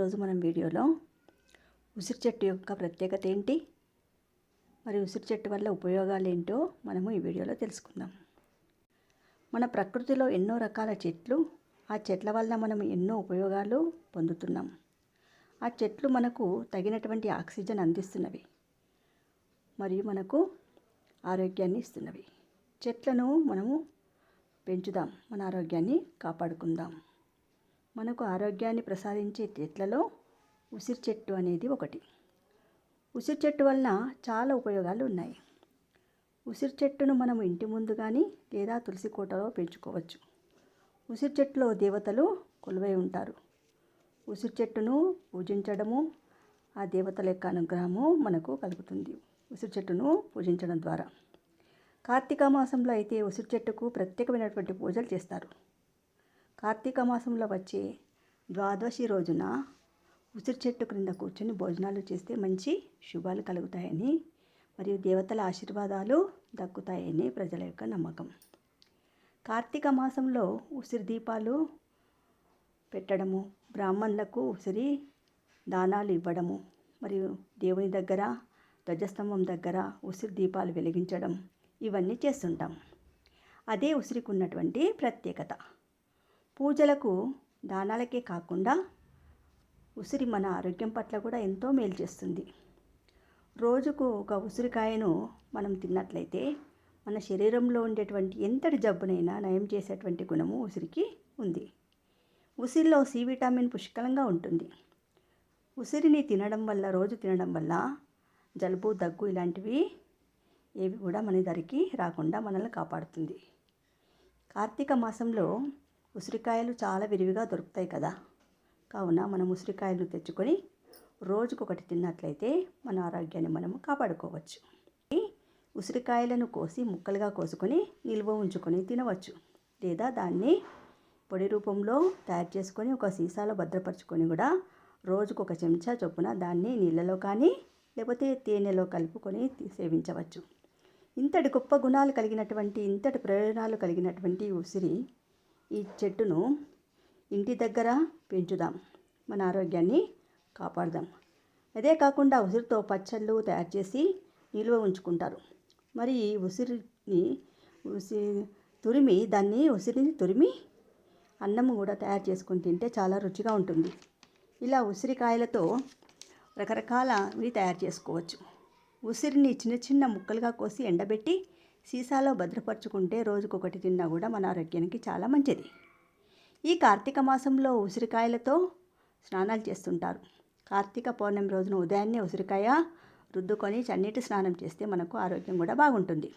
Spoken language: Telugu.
ఈరోజు మనం వీడియోలో ఉసిరి చెట్టు యొక్క ప్రత్యేకత ఏంటి? మరి ఉసిరి చెట్టు వల్ల ఉపయోగాలు ఏంటో మనము ఈ వీడియోలో తెలుసుకుందాం. మన ప్రకృతిలో ఎన్నో రకాల చెట్లు ఆ చెట్ల వల్ల మనం ఎన్నో ఉపయోగాలు పొందుతున్నాం. ఆ చెట్లు మనకు తగినటువంటి ఆక్సిజన్ అందిస్తున్నవి మరియు మనకు ఆరోగ్యాన్ని ఇస్తున్నవి. చెట్లను మనము పెంచుదాం మన ఆరోగ్యాన్ని కాపాడుకుందాం. మనకు ఆరోగ్యాన్ని ప్రసాదించే చెట్లలో ఉసిరి చెట్టు అనేది ఒకటి. ఉసిరి చెట్టు వలన చాలా ఉపయోగాలు ఉన్నాయి. ఉసిరి చెట్టును మనం ఇంటి ముందు కానీ లేదా తులసి కోటలో పెంచుకోవచ్చు. ఉసిరి చెట్టులో దేవతలు కొలువై ఉంటారు. ఉసిరి చెట్టును పూజించడము ఆ దేవతల యొక్క అనుగ్రహము మనకు కలుగుతుంది. ఉసిరి చెట్టును పూజించడం ద్వారా. కార్తీక మాసంలో అయితే ఉసిరి చెట్టుకు ప్రత్యేకమైనటువంటి పూజలు చేస్తారు. కార్తీక మాసంలో వచ్చే ద్వాదశి రోజున ఉసిరి చెట్టు క్రింద కూర్చొని భోజనాలు చేస్తే మంచి శుభాలు కలుగుతాయని మరియు దేవతల ఆశీర్వాదాలు దక్కుతాయని ప్రజల యొక్క నమ్మకం. కార్తీక మాసంలో ఉసిరి దీపాలు పెట్టడము బ్రాహ్మణులకు ఉసిరి దానాలు ఇవ్వడము మరియు దేవుని దగ్గర ధ్వజస్తంభం దగ్గర ఉసిరి దీపాలు వెలిగించడం ఇవన్నీ చేస్తుంటాం. అదే ఉసిరికి ఉన్నటువంటి ప్రత్యేకత. పూజలకు దానాలకే కాకుండా ఉసిరి మన ఆరోగ్యం పట్ల కూడా ఎంతో మేలు చేస్తుంది. రోజుకు ఒక ఉసిరికాయను మనం తిన్నట్లయితే మన శరీరంలో ఉండేటువంటి ఎంతటి జబ్బునైనా నయం చేసేటువంటి గుణము ఉసిరికి ఉంది. ఉసిరిలో సి విటామిన్ పుష్కలంగా ఉంటుంది. ఉసిరిని తినడం వల్ల రోజు తినడం వల్ల జలుబు దగ్గు ఇలాంటివి ఏవి కూడా మన ధరికి రాకుండా మనల్ని కాపాడుతుంది. కార్తీక మాసంలో ఉసిరికాయలు చాలా విరివిగా దొరుకుతాయి కదా. కావున మనం ఉసిరికాయలను తెచ్చుకొని రోజుకొకటి తిన్నట్లయితే మన ఆరోగ్యాన్ని మనము కాపాడుకోవచ్చు. ఉసిరికాయలను కోసి ముక్కలుగా కోసుకొని నిల్వ ఉంచుకొని తినవచ్చు. లేదా దాన్ని పొడి రూపంలో తయారు చేసుకొని ఒక సీసాలో భద్రపరచుకొని కూడా రోజుకు ఒక చెంచా చొప్పున దాన్ని నీళ్ళలో కానీ లేకపోతే తేనెలో కలుపుకొని సేవించవచ్చు. ఇంతటి గొప్ప గుణాలు కలిగినటువంటి ఇంతటి ప్రయోజనాలు కలిగినటువంటి ఉసిరి ఈ చెట్టును ఇంటి దగ్గర పెంచుదాం. మన ఆరోగ్యాన్ని కాపాడదాం. అదే కాకుండా ఉసిరితో పచ్చళ్ళు తయారు చేసి నిల్వ ఉంచుకుంటారు. మరి ఈ ఉసిరిని ఉసి తురిమి దాన్ని ఉసిరిని తురిమి అన్నం కూడా తయారు చేసుకొని తింటే చాలా రుచిగా ఉంటుంది. ఇలా ఉసిరికాయలతో రకరకాలవి తయారు చేసుకోవచ్చు. ఉసిరిని చిన్న చిన్న ముక్కలుగా కోసి ఎండబెట్టి సీసాలో భద్రపరుచుకుంటే రోజుకొకటి తిన్నా కూడా మన ఆరోగ్యానికి చాలా మంచిది. ఈ కార్తీక మాసంలో ఉసిరికాయలతో స్నానాలు చేస్తుంటారు. కార్తీక పౌర్ణమి రోజున ఉదయాన్నే ఉసిరికాయ రుద్దుకొని చన్నీటి స్నానం చేస్తే మనకు ఆరోగ్యం కూడా బాగుంటుంది.